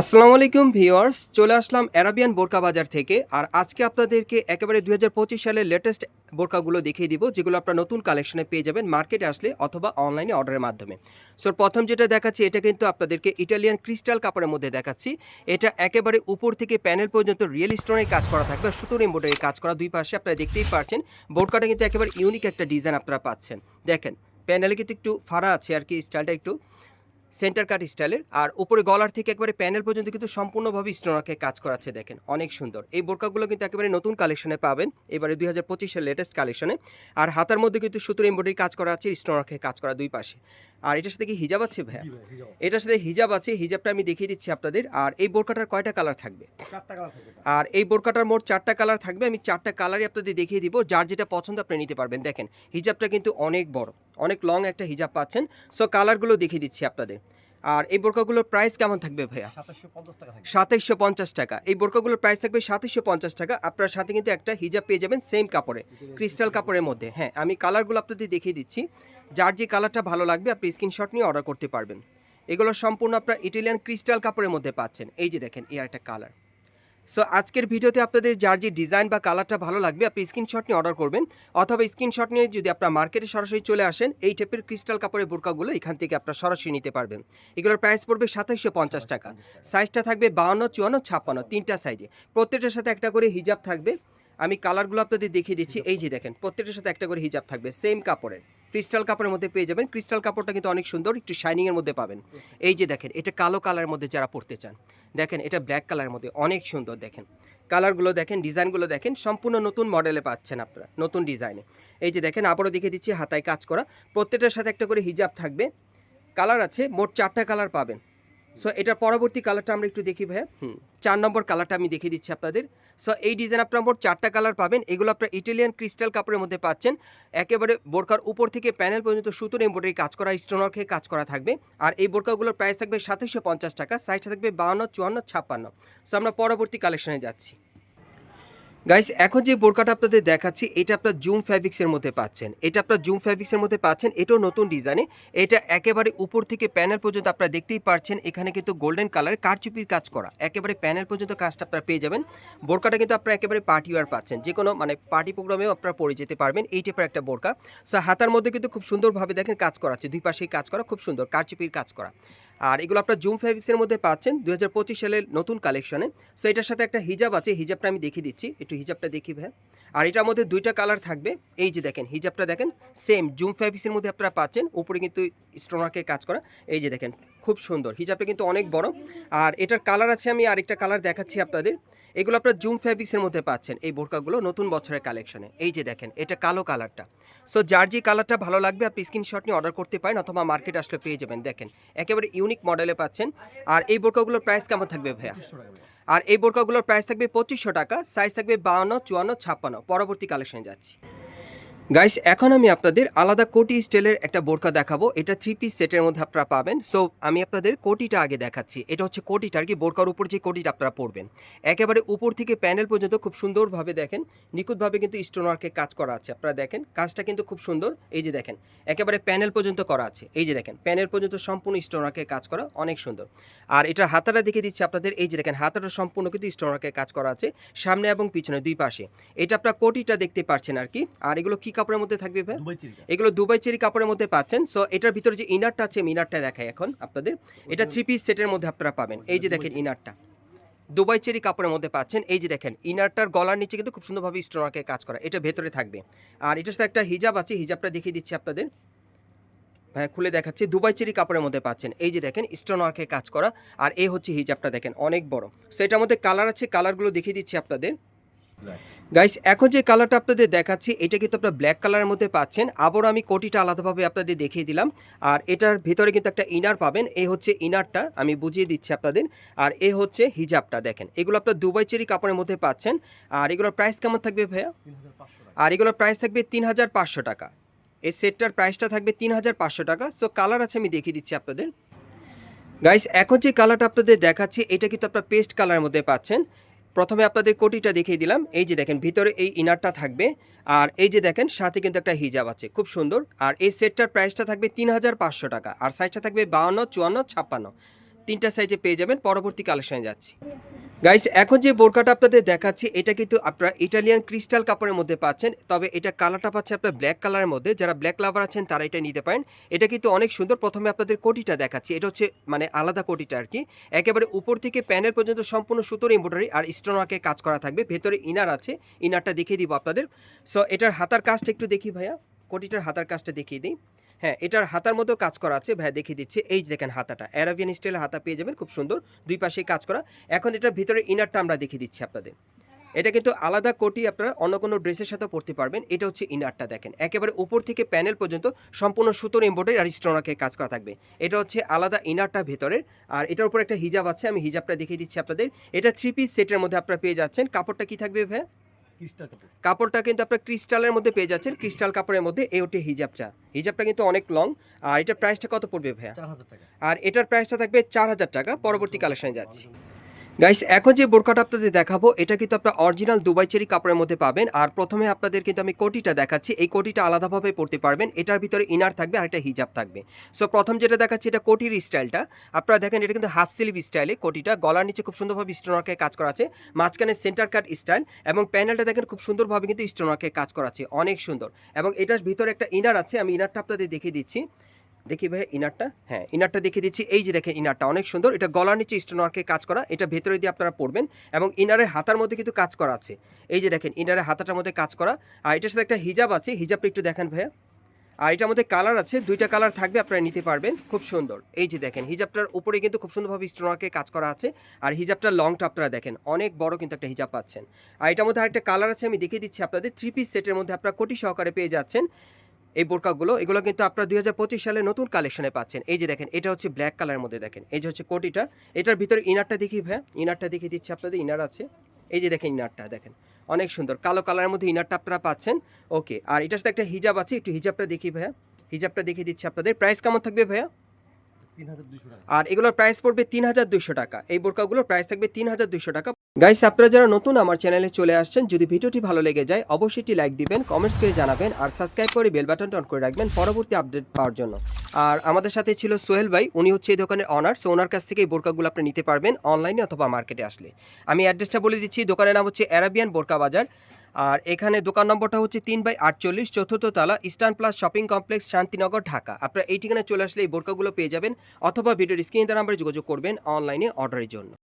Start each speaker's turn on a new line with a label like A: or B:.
A: আসসালামু আলাইকুম ভিওয়ার্স চলে আসলাম অ্যারাবিয়ান বোরকা বাজার থেকে। আর আজকে আপনাদেরকে একেবারে দু হাজার পঁচিশ সালের লেটেস্ট বোরকাগুলো দেখিয়ে দিব, যেগুলো আপনার নতুন কালেকশনে পেয়ে যাবেন মার্কেটে আসলে অথবা অনলাইনে অর্ডারের মাধ্যমে। সো প্রথম যেটা দেখাচ্ছি, এটা কিন্তু আপনাদেরকে ইটালিয়ান ক্রিস্টাল কাপড়ের মধ্যে দেখাচ্ছি। এটা একেবারে উপর থেকে প্যানেল পর্যন্ত রিয়েল স্টোনের কাজ করা থাকবে সুতোর এম্বোডারি কাজ করা দুই পাশে আপনারা দেখতেই পারছেন। বোরকাটা কিন্তু একেবারে ইউনিক একটা ডিজাইন আপনারা পাচ্ছেন। দেখেন প্যানেলে কিন্তু একটু ফাড়া আছে আর কি স্টাইলটা একটু। সেন্টার কাট স্টাইলের, আর উপরে গলার থেকে একবারে প্যানেল পর্যন্ত কিন্তু সম্পূর্ণভাবে স্টোনাকে কাজ করাচ্ছে দেখেন, অনেক সুন্দর। এই বোরকাগুলো কিন্তু একেবারে নতুন কালেকশনে পাবেন, এবারে দুই হাজার পঁচিশের লেটেস্ট কালেকশনে আর হাতার মধ্যে কিন্তু সুতোর এমব্রয়ডারি কাজ করা আছে, স্টোনাকে কাজ করা দুই পাশে। আর এটার সাথে কি হিজাব আছে ভাইয়া? এটার সাথে হিজাব আছে হিজাবটা আমি দেখিয়ে দিচ্ছি আপনাদের। আর এই বোরকাটার কয়টা কালার থাকবে? আর এই বোরকাটার মোট চারটা কালার থাকবে আমি চারটা কালারই আপনাদের দেখিয়ে দিব। যার যেটা পছন্দ আপনি নিতে পারবেন। দেখেন হিজাবটা কিন্তু অনেক বড় অনেক লং একটা হিজাব পাচ্ছেন। সো কালারগুলো দেখিয়ে দিচ্ছি আপনাদের। আর এই বোরকাগুলোর প্রাইস কেমন থাকবে ভাইয়া?
B: সাতাশশো পঞ্চাশ টাকা
A: সাতাইশশো পঞ্চাশ টাকা। এই বোরকাগুলোর প্রাইস থাকবে সাতাইশশো পঞ্চাশ টাকা। আপনার সাথে কিন্তু একটা হিজাব পেয়ে যাবেন সেম কাপড়ে ক্রিস্টাল কাপড়ের মধ্যে। হ্যাঁ আমি কালারগুলো আপনাদের দেখিয়ে দিচ্ছি। যার যে কালারটা ভালো লাগবে, আপনি স্ক্রিনশট নিয়ে অর্ডার করতে পারবেন। এগুলো সম্পূর্ণ আপনার ইটালিয়ান ক্রিস্টাল কাপড়ের মধ্যে পাচ্ছেন। এই যে দেখেন, এই একটা কালার সো আজকের ভিডিওতে আপনাদের যার যে ডিজাইন বা কালারটা ভালো লাগবে, আপনি স্ক্রিনশট নিয়ে অর্ডার করবেন। অথবা স্ক্রিনশট নিয়ে যদি আপনার মার্কেটে সরাসরি চলে আসেন, এই টাইপের ক্রিস্টাল কাপড়ের বোরকাগুলো এখান থেকে আপনার সরাসরি নিতে পারবেন। এগুলোর প্রাইস পড়বে সাতাইশশো পঞ্চাশ টাকা। সাইজটা থাকবে বাউন্ন, চুয়ান্ন, ছাপ্পান্ন, তিনটা সাইজে প্রত্যেকটার সাথে একটা করে হিজাব থাকবে। আমি কালারগুলো আপনাদের দেখিয়ে দিচ্ছি। এই যে দেখেন, প্রত্যেকটার সাথে একটা করে হিজাব থাকবে সেম কাপড়ের। ক্রিস্টাল কাপড়ের মধ্যে পেয়ে যাবেন। ক্রিস্টাল কাপড়টা কিন্তু অনেক সুন্দর, একটু শাইনিংয়ের মধ্যে পাবেন। এই যে দেখেন, এটা কালো কালারের মধ্যে যারা পড়তে চান, দেখেন এটা ব্ল্যাক কালারের মধ্যে, অনেক সুন্দর দেখেন। কালারগুলো দেখেন ডিজাইনগুলো দেখেন, সম্পূর্ণ নতুন মডেলে পাচ্ছেন আপনারা, নতুন ডিজাইনে এই যে দেখেন, আবারও দেখে দিচ্ছি, হাতায় কাজ করা। প্রত্যেকটার সাথে একটা করে হিজাব থাকবে। কালার আছে, মোট চারটা কালার পাবেন। সো এটার পরবর্তী কালারটা আমরা একটু দেখি ভাইয়া। হুম। চার নম্বর কালারটা আমি দেখিয়ে দিচ্ছি আপনাদের। সো এই ডিজাইন আপনার মোট চারটা কালার পাবেন। এগুলো আপনার ইটালিয়ান ক্রিস্টাল কাপড়ের মধ্যে পাচ্ছেন। একেবারে বোরকার উপর থেকে প্যানেল পর্যন্ত সুতোর এমব্রয়ডারি কাজ করা স্টোনারকে কাজ করা থাকবে। আর এই বোরকাগুলোর প্রাইস থাকবে সাতাশশো পঞ্চাশ টাকা সাইজটা থাকবে বাউন্ন চুয়ান্ন ছাপ্পান্ন। সো আমরা পরবর্তী কালেকশনে যাচ্ছি। গাইস এখন যে বোরকাটা আপনাদের দেখাচ্ছি, এটা আপনার জুম ফ্যাব্রিক্সের মধ্যে পাচ্ছেন। এটা আপনার জুম ফ্যাব্রিক্সের মধ্যে পাচ্ছেন, এটাও নতুন ডিজাইনে এটা একেবারে উপর থেকে প্যানেল পর্যন্ত আপনারা দেখতেই পাচ্ছেন এখানে কিন্তু গোল্ডেন কালার কারচুপির কাজ করা। একেবারে প্যানেল পর্যন্ত কাজটা আপনারা পেয়ে যাবেন। বোরকাটা কিন্তু আপনারা একেবারে পার্টি ওয়ার পাচ্ছেন। যে কোনো মানে পার্টি প্রোগ্রামেও আপনারা পরে যেতে পারবেন, এই টাইপের একটা বোরকা। সো হাতার মধ্যে কিন্তু খুব সুন্দরভাবে দেখেন কাজ করা আছে দুই পাশেই কাজ করা, খুব সুন্দর কারচুপির কাজ করা। আর এগুলো আপনার জুম ফ্যাব্রিক্সের মধ্যে পাচ্ছেন দু হাজার পঁচিশ সালের নতুন কালেকশনে সো এটার সাথে একটা হিজাব আছে, হিজাবটা আমি দেখিয়ে দিচ্ছি। একটু হিজাবটা দেখি ভাই। আর এটার মধ্যে দুইটা কালার থাকবে। এই যে দেখেন, হিজাবটা দেখেন সেম জুম ফ্যাব্রিক্সের মধ্যে আপনারা পাচ্ছেন। উপরে কিন্তু স্টোনারকে কাজ করা। এই যে দেখেন, খুব সুন্দর। হিজাবটা কিন্তু অনেক বড়। আর এটার কালার আছে, আমি আরেকটা কালার দেখাচ্ছি আপনাদের। এগুলো আপনার জুম ফ্যাব্রিক্সের মধ্যে পাচ্ছেন, এই বোরকাগুলো নতুন বছরের কালেকশনে এই যে দেখেন, এটা কালো কালারটা সো যার যে কালারটা ভালো লাগবে, আপনি স্ক্রিনশট নিয়ে অর্ডার করতে পারেন অথবা মার্কেট আসলে পেয়ে যাবেন। দেখেন, একেবারে ইউনিক মডেলে পাচ্ছেন। আর এই বোরকাগুলোর প্রাইস কেমন থাকবে ভাইয়া। আর এই বোরকাগুলোর প্রাইস থাকবে পঁচিশশো টাকা সাইজ থাকবে বাউন্ন, চুয়ান্ন, ছাপ্পান্ন। পরবর্তী কালেকশনে যাচ্ছি। গাইস এখন আমি আপনাদের আলাদা কোটি স্টাইলের একটা বোরকা দেখাবো। এটা থ্রি পিস সেটের মধ্যে আপনারা পাবেন। সো আমি আপনাদের কোটিটা আগে দেখাচ্ছি। এটা হচ্ছে কোটিটা আর কি বোরকার উপর যে কোটিটা আপনারা পরবেন। একেবারে উপর থেকে প্যানেল পর্যন্ত খুব সুন্দরভাবে দেখেন। নিখুঁতভাবে কিন্তু স্টোনারকে কাজ করা আছে। আপনারা দেখেন, কাজটা কিন্তু খুব সুন্দর। এই যে দেখেন, একেবারে প্যানেল পর্যন্ত করা আছে। এই যে দেখেন, প্যানেল পর্যন্ত সম্পূর্ণ স্টোনারকে কাজ করা অনেক সুন্দর। আর এটা হাতাটা দেখে দিচ্ছি আপনাদের। এই যে দেখেন, হাতাটা সম্পূর্ণ কিন্তু স্টোনারকে কাজ করা আছে। সামনে এবং পিছনে, দুই পাশে। এটা আপনার কোটিটা দেখতে পাচ্ছেন আর কি। আর এগুলো কি কাপড়ের মধ্যে থাকবে ভাই? এগুলো দুবাই চেরি কাপড়ের মধ্যে পাচ্ছেন। সো এটার ভিতরে যে ইনারটা আছে ইনারটা দেখাই এখন আপনাদের। এটা থ্রি পিস সেটের মধ্যে আপনারা পাবেন। এই যে দেখেন ইনারটা দুবাই চেরি কাপড়ের মধ্যে পাচ্ছেন। এই যে দেখেন ইনারটার গলার নিচে কিন্তু খুব সুন্দরভাবে স্টোনারকে কাজ করা। এটা ভেতরে থাকবে। আর এটার সাথে একটা হিজাব আছে হিজাবটা দেখিয়ে দিচ্ছি আপনাদের। ভাই খুলে দেখাচ্ছি। দুবাই চেরি কাপড়ের মধ্যে পাচ্ছেন। এই যে দেখেন স্টোনওয়ার্কে কাজ করা। আর এই হচ্ছে হিজাবটা দেখেন অনেক বড়। সেটার মধ্যে কালার আছে কালারগুলো দেখিয়ে দিচ্ছি আপনাদের। গাইস এখন যে কালারটা আপনাদের দেখাচ্ছি এটা কিন্তু আপনার ব্ল্যাক কালারের মধ্যে পাচ্ছেন। আবারও আমি কোটিটা আলাদাভাবে আপনাদের দেখিয়ে দিলাম। আর এটার ভিতরে কিন্তু একটা ইনার পাবেন। এই হচ্ছে ইনারটা আমি বুঝিয়ে দিচ্ছি আপনাদের। আর এ হচ্ছে হিজাবটা দেখেন। এগুলো আপনার দুবাই চেরি কাপড়ের মধ্যে পাচ্ছেন। আর এগুলোর প্রাইস কেমন থাকবে ভাইয়া? আর এগুলোর প্রাইস থাকবে তিন হাজার পাঁচশো টাকা। এই সেটটার প্রাইসটা থাকবে তিন হাজার পাঁচশো টাকা। সো কালার আছে আমি দেখিয়ে দিচ্ছি আপনাদের। গাইস এখন যে কালারটা আপনাদের দেখাচ্ছি এটা কিন্তু আপনার পেস্ট কালারের মধ্যে পাচ্ছেন। প্রথমে আপনাদের কোটিটা দেখিয়ে দিলাম। এই যে দেখেন, ভিতরে এই ইনারটা থাকবে। আর এই যে দেখেন, সাথে কিন্তু একটা হিজাব আছে, খুব সুন্দর। আর এই সেটটার প্রাইসটা থাকবে তিন হাজার পাঁচশো টাকা। আর সাইজটা থাকবে বাউন্ন, চুয়ান্ন, ছাপ্পান্ন। তিনটা সাইজে পেয়ে যাবেন। পরবর্তী কালেকশনে যাচ্ছি। গাইস এখন যে বোরকাটা আপনাদের দেখাচ্ছি, এটা কিন্তু আপনারা ইটালিয়ান ক্রিস্টাল কাপড়ের মধ্যে পাচ্ছেন। তবে এটা কালারটা পাচ্ছে আপনার ব্ল্যাক কালারের মধ্যে। যারা ব্ল্যাক লাভার আছেন, তারা এটা নিতে পারেন। এটা কিন্তু অনেক সুন্দর। প্রথমে আপনাদের কোটিটা দেখাচ্ছি। এটা হচ্ছে মানে আলাদা কোটিটা আর কি একেবারে উপর থেকে প্যানেল পর্যন্ত সম্পূর্ণ সুতোর এমব্রয়ডারি আর স্টোনওয়ার্কে কাজ করা থাকবে। ভেতরে ইনার আছে। ইনারটা দেখিয়ে দিব আপনাদের। সো এটার হাতার কাজটা একটু দেখি ভাইয়া। কোটিটার হাতার কাজটা দেখিয়ে দিই। হ্যাঁ এটার হাতার মধ্যেও কাজ করা আছে। ভাইয়া দেখিয়ে দিচ্ছে, এই দেখেন হাতাটা। অ্যারাবিয়ান স্টাইলের হাতা পেয়ে যাবেন, খুব সুন্দর। দুই পাশেই কাজ করা। এখন এটার ভিতরে ইনারটা আমরা দেখিয়ে দিচ্ছি আপনাদের। এটা কিন্তু আলাদা কোটি আপনারা অন্য কোনো ড্রেসের সাথে পরতে পারবেন। এটা হচ্ছে ইনারটা দেখেন। একেবারে উপর থেকে প্যানেল পর্যন্ত সম্পূর্ণ সুতোর এম্বয়ডারি আর স্টোনাকে কাজ করা থাকবে। এটা হচ্ছে আলাদা ইনারটা ভেতরের। আর এটার উপর একটা হিজাব আছে, আমি হিজাবটা দেখিয়ে দিচ্ছি আপনাদের। এটা থ্রি পিস সেটের মধ্যে আপনারা পেয়ে যাচ্ছেন। কাপড়টা কি থাকবে ভাই? কাপড়টা কিন্তু আপনার ক্রিস্টালের মধ্যে পেয়ে যাচ্ছেন। ক্রিস্টাল কাপড়ের মধ্যে এই ওটি হিজাবটা। হিজাবটা কিন্তু অনেক লং। আর এটার প্রাইসটা কত পড়বে ভাইয়া? আর এটার প্রাইসটা থাকবে চার হাজার টাকা। পরবর্তী কালেকশনে যাচ্ছি। গাইস এখন যে বোরকাটা আপনাদের দেখাবো, এটা কিন্তু আপনার অরিজিনাল দুবাই চেরি কাপড়ের মধ্যে পাবেন। আর প্রথমে আপনাদের কিন্তু আমি কোটিটা দেখাচ্ছি। এই কোটিটা আলাদাভাবে পড়তে পারবেন। এটার ভিতরে ইনার থাকবে আর একটা হিজাব থাকবে। সো প্রথম যেটা দেখাচ্ছি, এটা কোটির স্টাইলটা আপনারা দেখেন, এটা কিন্তু হাফ স্লিভ স্টাইলে কোটিটা। গলার নিচে খুব সুন্দরভাবে স্টোনারকে কাজ করা আছে। মাঝখানে সেন্টার কাট স্টাইল এবং প্যানেলটা দেখেন, খুব সুন্দরভাবে কিন্তু স্টোনারকে কাজ করা আছে। অনেক সুন্দর। এবং এটার ভিতরে একটা ইনার আছে। আমি ইনারটা আপনাদের দেখিয়ে দিচ্ছি। দেখি ভাই ইনারটা হ্যাঁ ইনারটা দেখিয়ে দিচ্ছি। এই যে দেখেন ইনারটা অনেক সুন্দর। এটা গলার নিচে স্টোনওয়ার্কে কাজ করা। এটা ভেতরে দিয়ে আপনারা পড়বেন এবং ইনারের হাতার মধ্যে কিন্তু কাজ করা আছে। এই যে দেখেন ইনারের হাতাটার মধ্যে কাজ করা। আর এটার সাথে একটা হিজাব আছে। হিজাবটা একটু দেখেন ভাইয়া। আর এটার মধ্যে কালার আছে। দুইটা কালার থাকবে, আপনারা নিতে পারবেন। খুব সুন্দর। এই যে দেখেন হিজাবটার উপরে কিন্তু খুব সুন্দরভাবে স্টোনওয়ার্কে কাজ করা আছে। আর হিজাবটার লংটা আপনারা দেখেন, অনেক বড় কিন্তু একটা হিজাব পাচ্ছেন। আর এটার মধ্যে আরেকটা কালার আছে, আমি দেখিয়ে দিচ্ছি আপনাদের। থ্রি পিস সেটের মধ্যে আপনারা কোটি সহকারে পেয়ে যাচ্ছেন। এই বোরকাগুলো, এগুলো কিন্তু আপনারা দুই হাজার পঁচিশ সালে নতুন কালেকশনে পাচ্ছেন। এই যে দেখেন, এটা হচ্ছে ব্ল্যাক কালারের মধ্যে দেখেন। এই যে হচ্ছে কোটিটা, এটার ভিতরে ইনারটা দেখি ভাই ইনারটা দেখিয়ে দিচ্ছি আপনাদের ইনার আছে। এই যে দেখেন ইনারটা দেখেন। অনেক সুন্দর, কালো কালারের মধ্যে ইনারটা আপনারা পাচ্ছেন। ওকে আর এটার সাথে একটা হিজাব আছে, একটু হিজাবটা দেখি ভাইয়া। হিজাবটা দেখিয়ে দিচ্ছি আপনাদের। প্রাইস কেমন থাকবে ভাইয়া
B: তিন হাজার দুশো টাকা
A: আর এগুলোর প্রাইস পড়বে তিন হাজার দুশো টাকা। এই বোরকাগুলোর প্রাইস থাকবে তিন হাজার দুশো টাকা। গাইস আপনারা যারা নতুন আমার চ্যানেলে চলে আসছেন, যদি ভিডিওটি ভালো লেগে যায়, অবশ্যই একটি লাইক দিবেন কমেন্টস করে জানাবেন, আর সাবস্ক্রাইব করে বেল বাটনটা অন করে রাখবেন পরবর্তী আপডেট পাওয়ার জন্য। আর আমাদের সাথে ছিল সোহেল ভাই, উনি হচ্ছে এই দোকানের অনার সো ওনার কাছ থেকে এই বোরকাগুলো আপনি নিতে পারবেন অনলাইনে অথবা মার্কেটে আসলে। আমি অ্যাড্রেসটা বলে দিচ্ছি, দোকানের নাম হচ্ছে অ্যারাবিয়ান বোরকা বাজার আর এখানে দোকান নম্বরটা হচ্ছে তিন বাই আটচল্লিশ, চতুর্থ তলা, Eastern Plus shopping complex, Shantinagar, Dhaka. আপনারা এই ঠিকানায় চলে আসলে এই বোরকাগুলো পেয়ে যাবেন অথবা ভিডিওর স্ক্রিনে নাম্বারে যোগাযোগ করবেন অনলাইনে অর্ডারের জন্য।